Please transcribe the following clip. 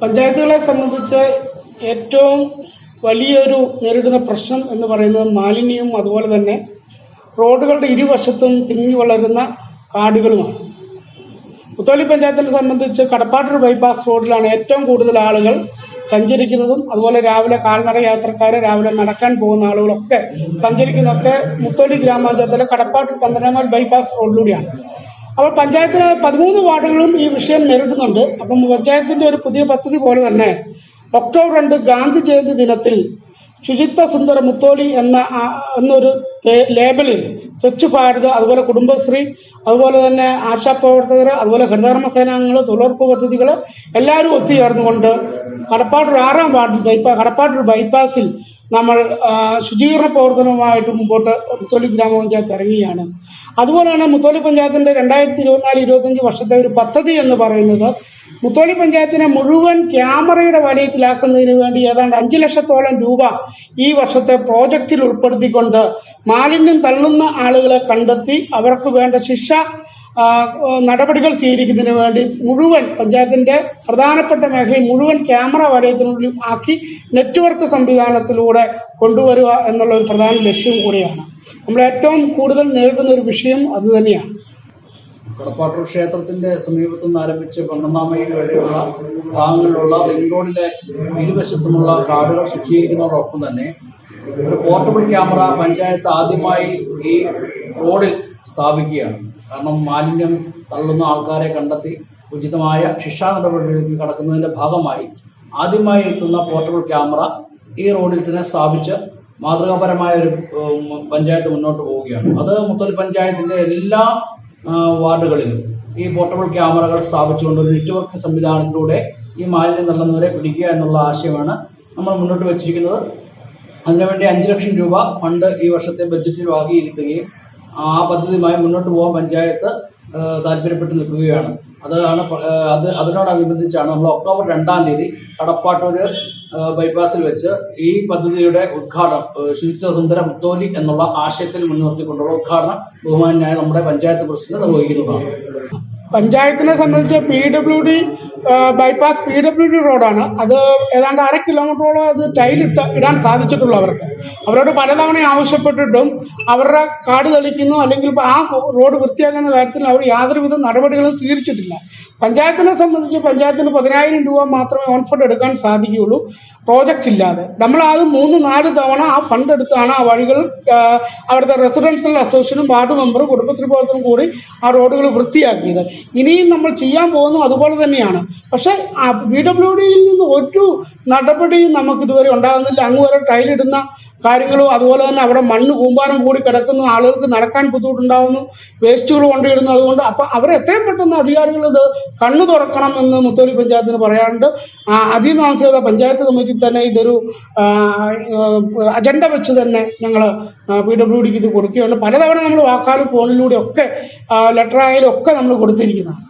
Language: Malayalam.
പഞ്ചായത്തുകളെ സംബന്ധിച്ച് ഏറ്റവും വലിയൊരു നേരിടുന്ന പ്രശ്നം എന്ന് പറയുന്നത് മാലിന്യവും അതുപോലെ തന്നെ റോഡുകളുടെ ഇരുവശത്തും തിങ്ങി വളരുന്ന കാടുകളുമാണ്. പുത്തോലി പഞ്ചായത്തിനെ സംബന്ധിച്ച് കടപ്പാട്ടൂർ ബൈപ്പാസ് റോഡിലാണ് ഏറ്റവും കൂടുതൽ ആളുകൾ സഞ്ചരിക്കുന്നതും അതുപോലെ രാവിലെ കാൽനട യാത്രക്കാർ രാവിലെ നടക്കാൻ പോകുന്ന ആളുകളൊക്കെ സഞ്ചരിക്കുന്നതൊക്കെ മുത്തോലി ഗ്രാമപഞ്ചായത്തിലെ കടപ്പാട്ടൂർ പന്തനാമൽ ബൈപ്പാസ് റോഡിലൂടെയാണ്. അപ്പോൾ പഞ്ചായത്തിലെ പതിമൂന്ന് വാർഡുകളും ഈ വിഷയം നേരിടുന്നുണ്ട്. അപ്പം പഞ്ചായത്തിന്റെ ഒരു പുതിയ പദ്ധതി പോലെ തന്നെ ഒക്ടോബർ രണ്ട് ഗാന്ധി ജയന്തി ദിനത്തിൽ ശുചിത്വ സുന്ദര മുത്തോലി എന്ന എന്നൊരു ലേബലിൽ സ്വച്ഛ് ഭാരത് അതുപോലെ കുടുംബശ്രീ അതുപോലെ തന്നെ ആശാപ്രവർത്തകർ അതുപോലെ ഹരിതകർമ്മ സേനാംഗങ്ങൾ തൊഴിലുറപ്പ് പദ്ധതികൾ എല്ലാവരും ഒത്തുചേർന്നുകൊണ്ട് കടപ്പാട്ടൂർ ആറാം വാർഡിൽ ബൈപ്പാ കടപ്പാട്ടൂർ ബൈപ്പാസിൽ നമ്മൾ ശുചീകരണ പ്രവർത്തനവുമായിട്ട് മുമ്പോട്ട് മുത്തോലി ഗ്രാമപഞ്ചായത്ത് ഇറങ്ങുകയാണ്. അതുപോലെ തന്നെ മുത്തോലി പഞ്ചായത്തിന്റെ രണ്ടായിരത്തി ഇരുപത്തിനാല് ഇരുപത്തഞ്ച് വർഷത്തെ ഒരു പദ്ധതി എന്ന് പറയുന്നത്. മുത്തോലി പഞ്ചായത്തിനെ മുഴുവൻ ക്യാമറയുടെ വലയത്തിലാക്കുന്നതിന് വേണ്ടി ഏതാണ്ട് അഞ്ച് ലക്ഷത്തോളം രൂപ ഈ വർഷത്തെ പ്രോജക്റ്റിൽ ഉൾപ്പെടുത്തിക്കൊണ്ട് മാലിന്യം തള്ളുന്ന ആളുകളെ കണ്ടെത്തി അവർക്ക് വേണ്ട ശിക്ഷ നടപടികൾ സ്വീകരിക്കുന്നതിന് വേണ്ടി മുഴുവൻ പഞ്ചായത്തിന്റെ പ്രധാനപ്പെട്ട മേഖലയിൽ മുഴുവൻ ക്യാമറ വലയത്തിനുള്ളിൽ ആക്കി നെറ്റ്വർക്ക് സംവിധാനത്തിലൂടെ കൊണ്ടുവരിക എന്നുള്ള ഒരു പ്രധാന ലക്ഷ്യം കൂടിയാണ്. നമ്മൾ ഏറ്റവും കൂടുതൽ നേരിടുന്ന ഒരു വിഷയം അത് തന്നെയാണ്. കടപ്പാട്ടൂർ ക്ഷേത്രത്തിന്റെ സമീപത്തു നിന്ന് ആരംഭിച്ച് പന്ത്രണ്ടാം മൈൽ വരെയുള്ള ഭാഗങ്ങളിലുള്ള റിംഗ് റോഡിലെ ഇരുവശത്തുമുള്ള കാടുകൾ ശുചീകരിക്കുന്നതോടൊപ്പം തന്നെ ഒരു പോർട്ടബിൾ ക്യാമറ പഞ്ചായത്ത് ആദ്യമായി ഈ റോഡിൽ സ്ഥാപിക്കുകയാണ്. കാരണം മാലിന്യം തള്ളുന്ന ആൾക്കാരെ കണ്ടെത്തി ഉചിതമായ ശിക്ഷാ നടപടികളിലേക്ക് കടക്കുന്നതിന്റെ ഭാഗമായി ആദ്യമായി എത്തുന്ന പോർട്ടബിൾ ക്യാമറ ഈ റോഡിൽ തന്നെ സ്ഥാപിച്ച് മാതൃകാപരമായ ഒരു പഞ്ചായത്ത് മുന്നോട്ട് പോവുകയാണ്. അത് മുത്തൽ പഞ്ചായത്തിന്റെ എല്ലാ വാർഡുകളിലും ഈ പോർട്ടബിൾ ക്യാമറകൾ സ്ഥാപിച്ചുകൊണ്ട് ഒരു നെറ്റ്വർക്ക് സംവിധാനത്തിലൂടെ ഈ മാലിന്യം തള്ളുന്നവരെ പിടിക്കുക എന്നുള്ള ആശയമാണ് നമ്മൾ മുന്നോട്ട് വെച്ചിരിക്കുന്നത്. അതിനുവേണ്ടി അഞ്ച് ലക്ഷം രൂപ ഫണ്ട് ഈ വർഷത്തെ ബജറ്റിൽ വാങ്ങിയിരുത്തുകയും ആ പദ്ധതിയുമായി മുന്നോട്ട് പോകാൻ പഞ്ചായത്ത് താല്പര്യപ്പെട്ട് നിൽക്കുകയാണ്. അതാണ് അത് അതിനോടനുബന്ധിച്ചാണ് നമ്മൾ ഒക്ടോബർ രണ്ടാം തീയതി കടപ്പാട്ടൂർ ബൈപ്പാസിൽ വെച്ച് ഈ പദ്ധതിയുടെ ഉദ്ഘാടനം ശുചിത്വ സുന്ദര മുത്തോലി എന്നുള്ള ആശയത്തിൽ മുൻനിർത്തിക്കൊണ്ടുള്ള ഉദ്ഘാടനം ബഹുമാനായ നമ്മുടെ പഞ്ചായത്ത് പ്രസിഡന്റ് നിർവഹിക്കുന്നതാണ്. പഞ്ചായത്തിനെ സംബന്ധിച്ച് P W D bypass P W D റോഡാണ് അത് ഏതാണ്ട് അര കിലോമീറ്ററോളം അത് ടൈലിട്ട് ഇടാൻ സാധിച്ചിട്ടുള്ളൂ അവർക്ക്. അവരോട് പലതവണ ആവശ്യപ്പെട്ടിട്ടും അവരുടെ കാട് തെളിക്കുന്നു അല്ലെങ്കിൽ ആ റോഡ് വൃത്തിയാക്കുന്ന കാര്യത്തിൽ അവർ യാതൊരുവിധ നടപടികളും സ്വീകരിച്ചിട്ടില്ല. പഞ്ചായത്തിനെ സംബന്ധിച്ച് പഞ്ചായത്തിന് പതിനായിരം രൂപ മാത്രമേ ഓൺ എടുക്കാൻ സാധിക്കുകയുള്ളൂ. പ്രോജക്റ്റ് ഇല്ലാതെ. നമ്മൾ അത് മൂന്ന് നാല് തവണ ആ ഫണ്ട് എടുത്താണ് ആ വഴികൾ അവിടുത്തെ റെസിഡൻഷ്യൽ അസോസിയേഷനും വാർഡ് മെമ്പറും കുടുംബശ്രീ പ്രവർത്തനം കൂടി ആ റോഡുകൾ വൃത്തിയാക്കിയത്. ഇനിയും നമ്മൾ ചെയ്യാൻ പോകുന്നു അതുപോലെ തന്നെയാണ്. പക്ഷേ ബി ഡബ്ല്യു ഡിയിൽ നിന്ന് ഒരു നടപടിയും നമുക്ക് ഇതുവരെ ഉണ്ടാകുന്നില്ല. അങ്ങ് വരെ ടൈലിടുന്ന കാര്യങ്ങളും അതുപോലെ തന്നെ അവിടെ മണ്ണ് കൂമ്പാരം കൂടി കിടക്കുന്നു ആളുകൾക്ക് നടക്കാൻ ബുദ്ധിമുട്ടുണ്ടാകുന്നു വേസ്റ്റുകൾ കൊണ്ടിടുന്നു അതുകൊണ്ട് അപ്പം അവർ എത്രയും പെട്ടെന്ന് അധികാരികൾ ഇത് കണ്ണു തുറക്കണം എന്ന് മുത്തോലി പഞ്ചായത്തിന് പറയാറുണ്ട്. അതിനാവശ്യത പഞ്ചായത്ത് കമ്മിറ്റിയിൽ തന്നെ ഇതൊരു അജണ്ട വെച്ച് തന്നെ ഞങ്ങൾ പി ഡബ്ല്യു ഡിക്ക് ഇത് കൊടുക്കുകയാണ്. പലതവണ നമ്മൾ വാക്കാലും ഫോണിലൂടെ ഒക്കെ ലെറ്റർ ആയാലും ഒക്കെ നമ്മൾ കൊടുത്തിരിക്കുന്നതാണ്.